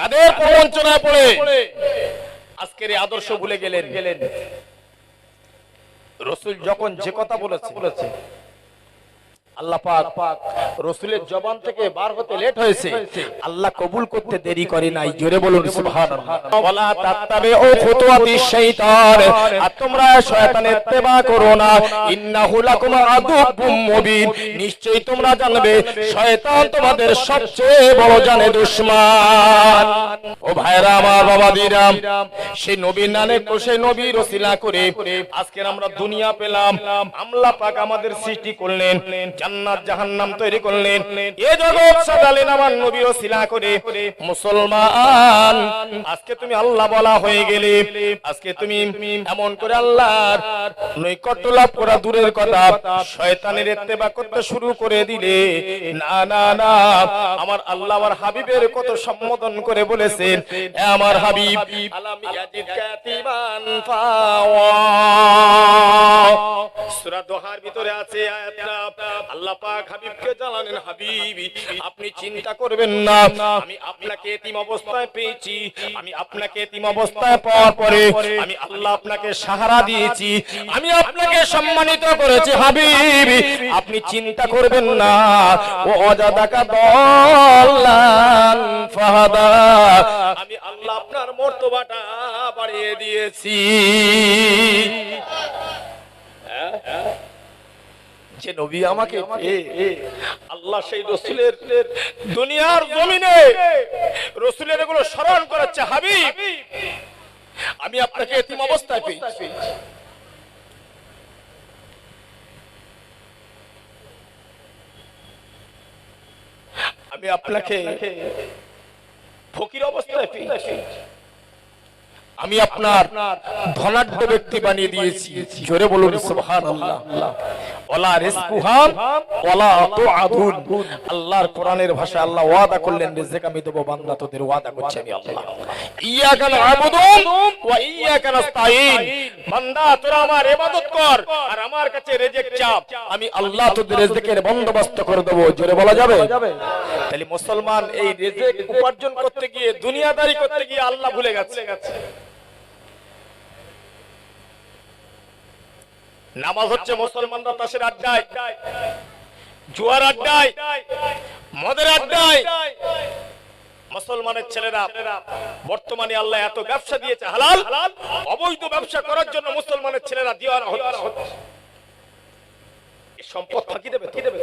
কাদের প্রবঞ্চনায় পড়ে? আজকের এই আদর্শ ভুলে গেলেন। গেলেন। রসুল যখন যে কথা বলেছে বলেছে তোমরা নিশ্চয়ই তোমরা জানবে, শয়তান তোমাদের সবচেয়ে বড় জানে দুশমন। ও ভাইরা, আমার বাবা দিরাম সেই নবীর নামে বসে নবীর ওসিলা করে আজকে আমরা দুনিয়া পেলাম। আমলা পাক আমাদের সৃষ্টি করলেন। জান্নাত, জাহান্নাম তৈরি করলেন। এ জগৎ সাজালেন আমার নবীর ওসিলা করে। মুসলমান, আজকে তুমি আল্লাহ বলা হয়ে গেলে। আজকে তুমি এমন করে আল্লাহর নৈকট্য লাভ করা দূরের কথা, শয়তানের ইত্তেবা করতে শুরু করে দিলে। না না না, আমার আল্লাহ আমার হাবিবের কত সম্বোধন করে বলেছেন, এ আমার হাবিব, আলাম ইয়াজিদ কাতিমান ফাওয়া। সূরা দোহার ভিতরে আছে আয়াতটা। আল্লাহ পাক হাবিবকে জানালেন, হাবিব, আপনি চিন্তা করবেন না। আমি আপনাকে এতিম অবস্থায় পেয়েছি। আমি আপনাকে এতিম অবস্থায় পাওয়ার পরে আমি আল্লাহ আপনাকে সাহারা দিয়েছি। আমি আপনাকে সম্মানিত করেছি, হাবিব। আপনি চিন্তা করবেন না। ও অজাদাকা দল্লান ফাহাদা। আমি আল্লাহ আপনার মর্তবাটা বাড়িয়ে দিয়েছি। যে নবী আমাকে আল্লাহ সেই রসুলের দুনিয়ার জমিনে রসুলের এগুলো স্মরণ করাচ্ছে হাবিব। আমি আপনাকে এতিম অবস্থায় পেয়েছি। আমি আপনাকে ফকির অবস্থায় পেয়েছি। আমি আপনার ধনাঢ্য ব্যক্তি বানিয়ে দিয়েছি। জোরে বলুন সুবহানাল্লাহ। তুআদুন। আল্লাহর কোরআনের ভাষা আল্লাহ ওয়াদা করলেন, রিজক আমি দেব, বান্দা তোদের ওয়াদা করছি আমি আল্লাহ। ইয়াকা ওয়া ইয়াকা বান্দা, তোরা আমার ইবাদত কর, আর আমার কাছে রিজক চাপ। আমি আল্লাহ তোদের রিজকের বন্দোবস্ত করে দেব। জোরে বলা যাবে? তাহলে মুসলমান এই রিজক উপার্জন করতে গিয়ে, দুনিয়াদারি করতে গিয়ে আল্লাহ ভুলে গেছে। নামাজ হচ্ছে মুসলমানরা তাসের আড্ডায়, জুয়ার আড্ডায়, মদের আড্ডায়। মুসলমানের ছেলেরা, বর্তমানে আল্লাহ এত ব্যবসা দিয়েছে, হালাল, অবৈধ ব্যবসা করার জন্য মুসলমানের ছেলেরা দিওয়ানা হচ্ছে। সম্পদ ফাঁকি দেবে কি দেবে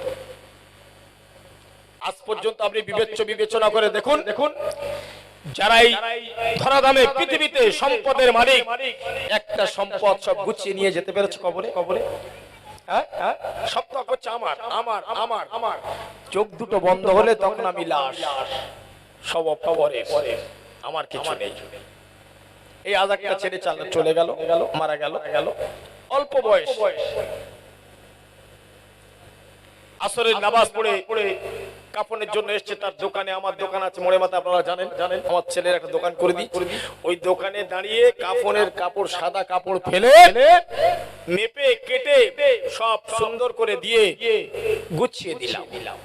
আজ পর্যন্ত আপনি বিবেচ্য বিবেচনা করে দেখুন দেখুন যারা এই ধরাধামে পৃথিবীতে সম্পদের মালিক একটা সম্পদ সব গুছিয়ে নিয়ে যেতে পেরেছে কবলে কবলে? সব তো করছে আমার আমার আমার আমার। চোখ দুটো বন্ধ হলে তখন আমি লাশ। সব অপরে পরে। আমার কিছু নেই। এই আজাকটা ছেড়ে চাল চলে গেল গেল মারা গেল গেল। অল্প বয়স। আসরের নামাজ পড়ে পড়ে কাপড়ের জন্য এসছে তার দোকানে আমার দোকান। আছে মোড়ে মাথা আপনারা জানেন? জানেন। আমার ছেলের একটা দোকান করে দিই। ওই দোকানে দাঁড়িয়ে কাপড়ের কাপড় সাদা কাপড় ফেলে মেপে কেটে সব সুন্দর করে দিয়ে গুছিয়ে দিলাম। দিলাম।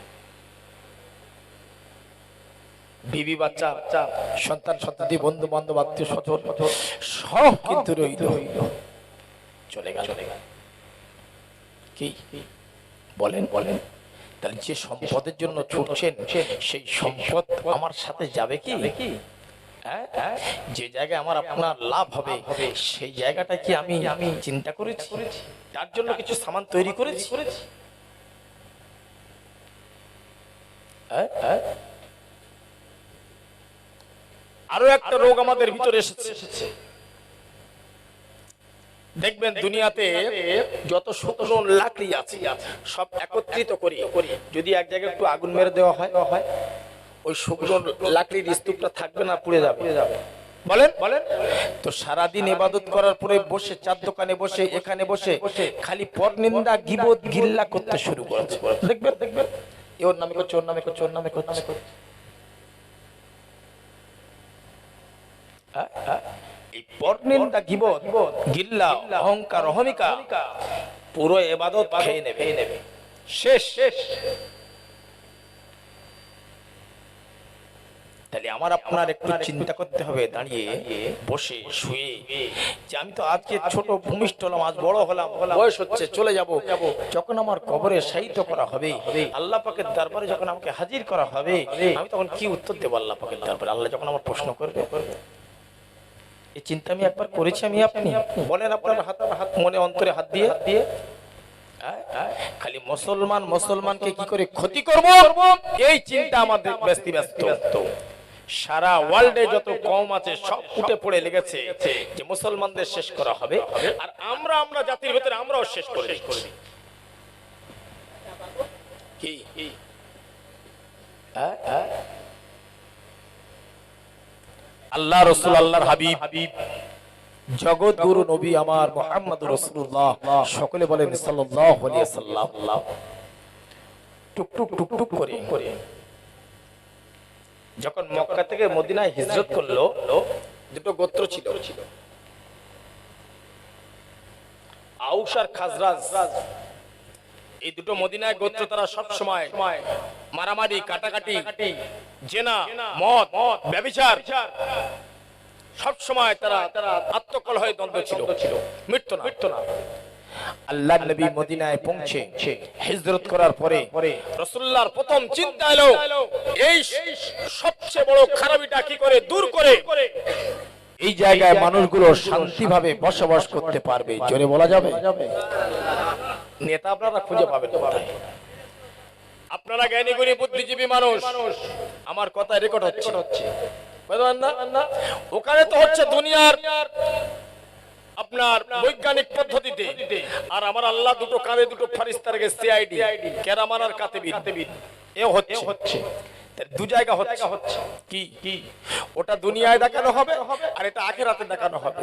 বিবি বাচ্চা সন্তান সন্ততি বন্ধু বান্ধব আত্মীয় স্বজন সব কিন্তু রইল। চলে গেল। চলে গেল। কি? বলেন বলেন তাহলে যে সম্পদের জন্য ছুটছেন সেই সম্পদ আমার সাথে যাবে কি হ্যাঁ? যে জায়গায় আমার আপনার লাভ হবে সেই জায়গাটা কি আমি আমি চিন্তা করেছি তার জন্য কিছু সামান তৈরি করেছি হ্যাঁ? হ্যাঁ? আরও একটা রোগ আমাদের ভিতরে এসেছে দেখবেন দুনিয়াতে যত শুকনো লাকড়ি আছে সব একত্রিত করি। যদি এক জায়গায় একটু আগুন মেরে দেওয়া হয় হয় ওই শুকনো লাকড়ির স্তূপটা থাকবে না পুড়ে যাবে। বলেন? বলেন? তো সারাদিন ইবাদত করার পরে বসে চার দোকানে বসে এখানে বসে খালি পর নিন্দা গিবত গিল্লা করতে শুরু করেছে। দেখবেন? দেখবেন? এ ওর নামে করছে ওর নামে করছে ওর নামে করছে। হ্যাঁ, হ্যাঁ। পরনিন্দা গিবত গিল্লা অহংকার অহমিকা পুরো এবাদত খেয়ে নেবে। নেবে। শেষ। শেষ তাহলে আমার আপনার একটু চিন্তা করতে হবে দাঁড়িয়ে বসে শুয়ে। যে আমি তো আজকে ছোট ভূমিষ্ঠ হলাম আজ বড় হলাম বয়স হচ্ছে চলে যাব। যখন আমার কবরে সাহিত্য করা হবে আল্লাহ পাকের দরবারে যখন আমাকে হাজির করা হবে আমি তখন কি উত্তর দেবো আল্লাহ পাকের দরবারে? আল্লাহ যখন আমার প্রশ্ন করবে এই চিন্তা আমি একবার করেছি আমি আপনি বলেন আপনার হাত হাত মনে, অন্তরে হাত দিয়ে হাত দিয়ে খালি মুসলমান, মুসলমানকে কি করে ক্ষতি করব এই চিন্তা আমাদের ব্যস্ত ব্যস্ত সারা ওয়ার্ল্ডে যত কম আছে, সব উঠে পড়ে লেগেছে যে মুসলমানদের শেষ করা হবে আর আমরা আমরা জাতির ভেতরে আমরাও শেষ করে। কি হ্যাঁ? হ্যাঁ? আল্লাহ রসুল, আল্লাহর হাবিব। জগৎ নবী আমার মোহাম্মদ রসুল্লাহ সকলে বলেন সাল্লাল্লাহু আলাইহি সাল্লাম। টুক টুক টুক টুক করে। যখন মক্কা থেকে মদিনায় হিজরত করল, দুটো গোত্র ছিল। খাজরাজ। এই দুটো মদিনায় গোত্র তারা সব সময় মারামারি, কাটাকাটি। জেনা মদ ব্যভিচার সব সময় তারা তারা আত্মকল হয়ে দ্বন্দ্ব ছিল। মৃত্যু না। মৃত্যু না। আল্লাহ নবী মদিনায় পৌঁছে হিজরত করার পরে রসুল্লাহর প্রথম চিন্তা এলো এই সবচেয়ে বড় খারাপিটা কি করে? দূর করে। এই জায়গায় মানুষগুলো শান্তিভাবে বসবাস করতে পারবে। জোরে বলা যাবে? নেতা আপনারা খুঁজে পাবেন? আপনারা জ্ঞানী গুণী বুদ্ধিজীবী মানুষ। আমার কথা রেকর্ড হচ্ছে। ওখানে তো হচ্ছে দুনিয়ার আপনার বৈজ্ঞানিক পদ্ধতিতে। আর আমার আল্লাহ দুটো কানে দুটো ফারিস্তার সিআইডি কেরামান আর কাতেবিদ এ হচ্ছে। হচ্ছে। দু জায়গা হচ্ছে। হচ্ছে। কি? কি? ওটা দুনিয়ায় দেখানো হবে আর এটা আখেরাতে দেখানো হবে।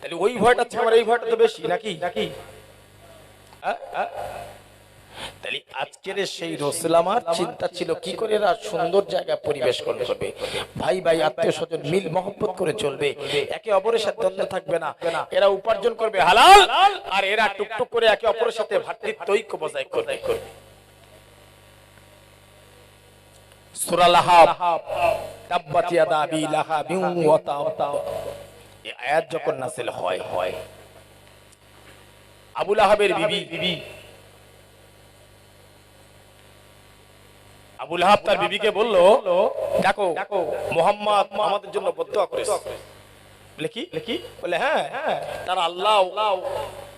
তাহলে ওই ভয়টা আমার এই ভয়টা তো বেশি নাকি? নাকি? হ্যাঁ? তাহলে আজকের সেই রসুল আমার চিন্তা ছিল কি করে এরা সুন্দর জায়গায় পরিবেশ করবে। ভাই ভাই, আত্মীয় স্বজন মিল মহব্বত করে চলবে। একে অপরের সাথে দ্বন্দ্ব থাকবে না। এরা উপার্জন করবে হালাল, আর এরা টুকটুক করে একে অপরের সাথে ভ্রাতৃত্ব ঐক্য বজায় করবে। আয়াত যখন নাসিল হয় হয়। আবু লাহাবের বিবি। বিবি আবু লাহাব তার বিবিকে বলল দেখো মোহাম্মদ আমাদের জন্য বদুয়া করেছে বলে কি? কি? বলে হ্যাঁ তার আল্লাহ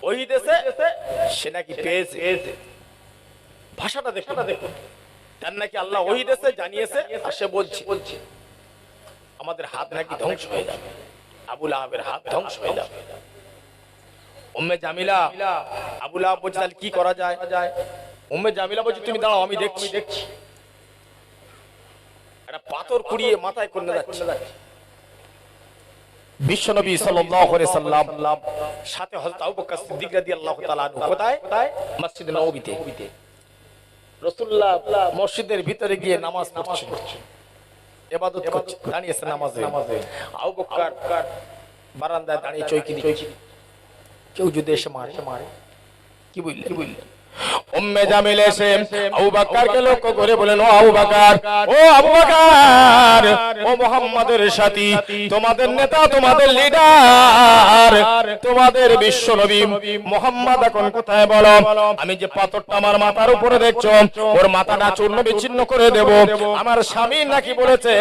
ওই দেশে সে নাকি পেয়েছে। ভাষাটা দেখো দেখো তার নাকি আল্লাহ ওই দেশে জানিয়েছে আর সে বলছে বলছে। আমাদের হাত নাকি ধ্বংস হয়ে যাবে। আবু লাহাবের হাত ধ্বংস হয়ে যাবে। উম্মে জামিলা আবু লাহাব বলছে তাহলে কি করা যায়? উম্মে জামিলা বলছে তুমি দাঁড়াও আমি দেখছি। দেখছি। একটা পাথর কুড়িয়ে মাথায় করে যাচ্ছে। বিশ্বনবী সাল্লাল্লাহু আলাইহি সাল্লাম সাথে হযরত আবু বকর সিদ্দিক রাদিয়াল্লাহু তাআলা কোথায়? মসজিদ নববীতে। রাসূলুল্লাহ মসজিদের ভিতরে গিয়ে নামাজ ইবাদত দাঁড়িয়েছে নামাজে। আবু বকর বারান্দায় দাঁড়িয়ে চৌকি কেউ যদি এসে মারে। মারে। কি বুঝলে কি বুঝলে উম্মে জামিল এসে আবু বকরকে লক্ষ্য করে বলেন, ও আবু বকর ও আবু বকর ও মুহাম্মাদের সাথী, তোমাদের নেতা, তোমাদের লিডার, তোমাদের বিশ্ব নবী মুহাম্মদ এখন কোথায় বলো? আমি যে পাথরটা আমার মাথার উপরে দেখছ, ওর মাথাটা চূর্ণ বিচ্ছিন্ন করে দেব। আমার স্বামী নাকি বলেছে,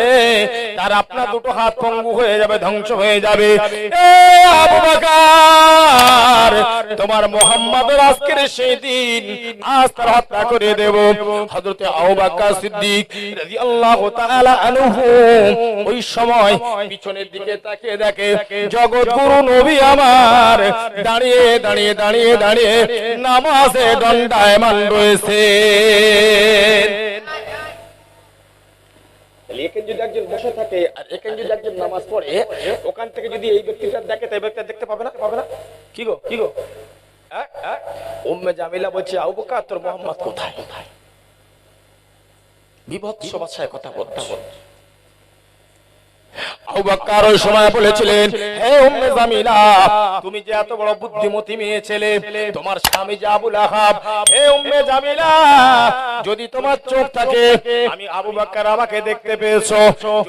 তার আপনার দুটো হাত পঙ্গু হয়ে যাবে, ধ্বংস হয়ে যাবে। এ আবু বকর তোমার মোহাম্মদের আজকের সেই দিন আজ তার করে দেব। হযরতে আবু বকর সিদ্দিক রাদিয়াল্লাহু তাআলা আনহু ওই সময় পিছনের দিকে তাকিয়ে দেখে, জগৎ গুরু নবী আমার। দাঁড়িয়ে দাঁড়িয়ে দাঁড়িয়ে দাঁড়িয়ে নামাজে দণ্ডায়মান রয়েছে ওখান থেকে যদি এই ব্যক্তিটা দেখে দেখতে পাবে না? পাবে না? কি গো? কি গো? উম্মে জামিলা বলছে মোহাম্মদ কোথায়? বিভৎস কথা বলতে আবু বকর ওই সময় বলেছিলেন, হে উম্মে জামিলা, তুমি যে এত বড় বুদ্ধিমতী মেয়ে ছেলে, তোমার স্বামী যে আবুল আহাব, হে উম্মে জামিলা, যদি তোমার চোখ থাকে, আমি আবু বকর আমাকে দেখতে পেয়েছ,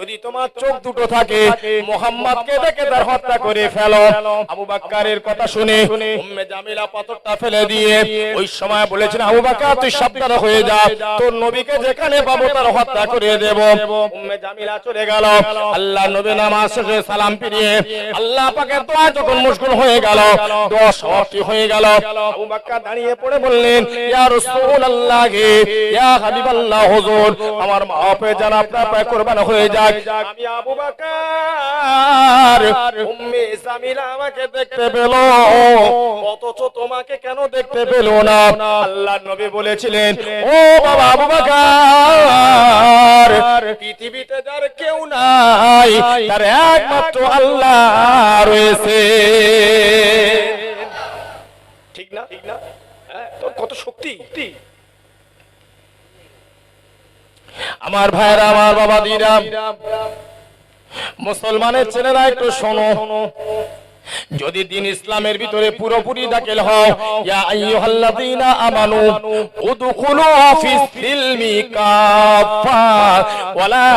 যদি তোমার চোখ দুটো থাকে, মোহাম্মদকে দেখে তার হত্যা করে ফেলো। আবু বকরের কথা শুনে উম্মে জামিলা পাথরটা ফেলে দিয়ে ওই সময় বলেছেন, আবু বকর, তুই সাবধান হয়ে যা, তোর নবীকে যেখানে পাবো তার হত্যা করে দেব। উম্মে জামিলা চলে গেল। আল্লাহ নবী নামাজ শেষে সালাম ফিরিয়ে আল্লাহ পাকে দোয়া যখন মুশকুল হয়ে গেল, দোয়া সমাপ্তি হয়ে গেল। আবু বকর দাঁড়িয়ে পড়ে বললেন, ইয়া রাসূলুল্লাহ, ইয়া হাবিবাল্লাহ, হুজুর, আমার মা পে জান আপনার কুরবান হয়ে যাক। আমি আবু বকর, উম্মে জামিলা আমাকে দেখতে পেল। অথচ তোমাকে কেন দেখতে পেল না? আল্লাহ নবী বলেছিলেন, ও বাবা আবু বকর, পৃথিবীতে যার কেউ নাই তার একমাত্র আল্লাহ রয়েছে। ঠিক না? ঠিক না হ্যাঁ, তোর কত শক্তি? আমার ভাইরা আমার বাবা দিরাম মুসলমানের ছেলেরা একটু শোনো। যদি দিন ইসলামের ভিতরে পুরোপুরি দাখিল হও ইয়া আইয়ুহাল্লাযীনা আমানু, উদখুলু ফিস সিলমি কাফা ওয়ালা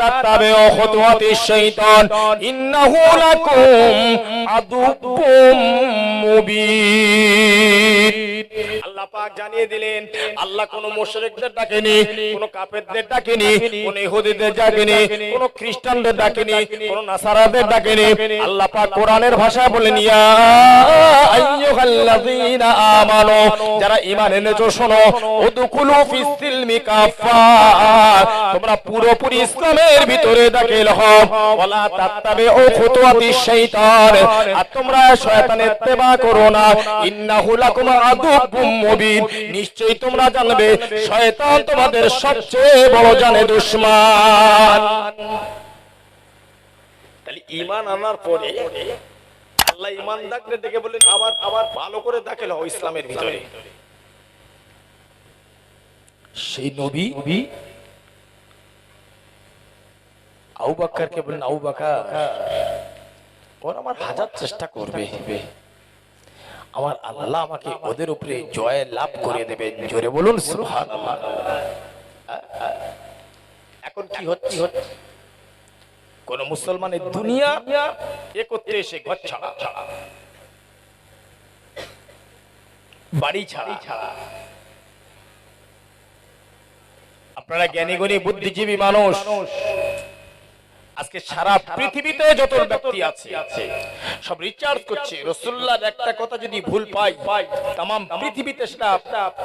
তাত্তাবিউ খুতুওয়াতিশ শাইতান, ইন্নাহু লাকুম আদুউম মুবিন। পাক জানিয়ে দিলেন, আল্লাহ কোন ডাকেনি কোন ডাকেনি, কোন ইহুদিদের ডাকেনি, কোন খ্রিস্টানদের ডাকেনি, কোন নাসারাদের ডাকেনি। আল্লাহ পাক কোরআনের বলেন, ইয়া আমানু, যারা ঈমান এনেছো শোনো তোমরা পুরোপুরি ইসলামের ভিতরে দাখিল হও, ওয়ালা শাইতান, আর তোমরা শয়তানের ইত্তেবা করো না, ইন্নাহু লাকুম আদুব্বুম মুবিন নিশ্চয়ই তোমরা জানবে শয়তান তোমাদের সবচেয়ে বড় জানে দুশমন। তাহলে ঈমান আনার পরে আল্লাহ ঈমান দাকলে দেখে বললেন আবার আবার ভালো করে দাখিল হও ইসলামের ভিতরে। সেই নবী আবু বাক্কারকে বললেন আবু বাক্কার ওর আমার হাজার চেষ্টা করবে। আমার আল্লাহ আমাকে ওদের উপরে জয় লাভ করে দেবে জোরে বলুন এখন কি হচ্ছে? হচ্ছে? কোন মুসলমানের দুনিয়া এ করতে এসে ঘর ছাড়া। ছাড়া বাড়ি ছাড়া। আপনারা জ্ঞানী গুণী বুদ্ধিজীবী মানুষ। আজকে সারা পৃথিবীতে যত ব্যক্তি আছে, সব রিচার্জ করছে। রসুল্লাহর একটা কথা যদি ভুল পাই তাম পৃথিবীতে সেটা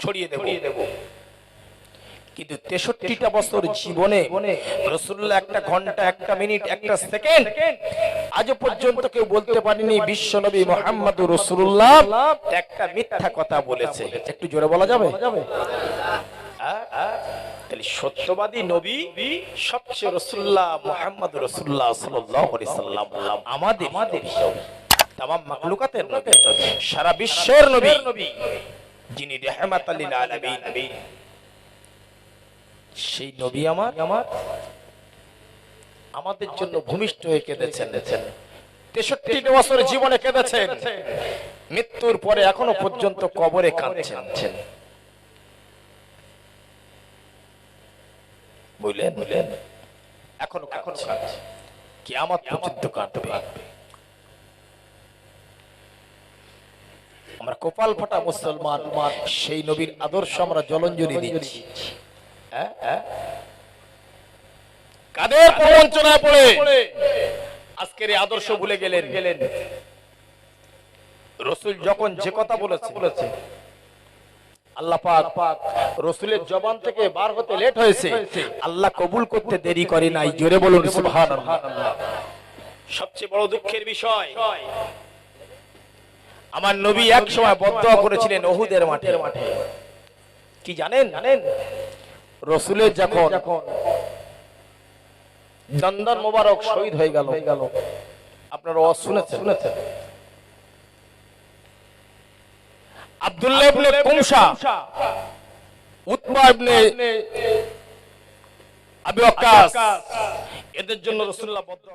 ছড়িয়ে দেব। কিন্তু তেষট্টিটা বছর জীবনে রসুল্লাহ একটা ঘণ্টা, একটা মিনিট, একটা সেকেন্ড আজও পর্যন্ত কেউ বলতে পারেনি বিশ্ব নবী মোহাম্মদ রসুল্লাহ। একটা মিথ্যা কথা বলেছে। একটু জোরে বলা যাবে? তাহলে সত্যবাদী নবী সবচেয়ে রসুল্লাহ মোহাম্মদ রসুল্লাহ সাল্লাম। আমাদের আমাদের তামাম মাকলুকাতের নবী। সারা বিশ্বের নবী। যিনি রেহমাত আলামিন। সেই নবী আমার। আমার আমাদের জন্য ভূমিষ্ঠ হয়ে কেঁদেছেন। তেষট্টি বছর জীবনে কেঁদেছেন। মৃত্যুর পরে এখনও পর্যন্ত কবরে কাঁদছেন। বুঝলেন বুঝলেন এখনও এখনও কাঁদছে। কিয়ামত পর্যন্ত কাঁদবে। আমরা কপাল ফাটা মুসলমান সেই নবীর আদর্শ আমরা জলঞ্জলি দিচ্ছি? কাদের প্রবঞ্চনা পড়ে? আজকের এই আদর্শ ভুলে গেলেন। গেলেন। রসুল যখন যে কথা বলেছে বলেছে সবচেয়ে বড় দুঃখের বিষয়, আমার নবী এক সময় বদয়া করেছিলেন ওহুদের মাঠে। মাঠে কি জানেন? জানেন রসুলের যখন দন্দন মোবারক শহীদ হয়ে গেল হয়ে গেল আপনারা ওয়াজ শুনেছেন শুনেছেন আব্দুল্লাহ ইবনে কুমশা। উতবা ইবনে আবি ওয়াক্কাস। এদের জন্য রাসূলুল্লাহ বদর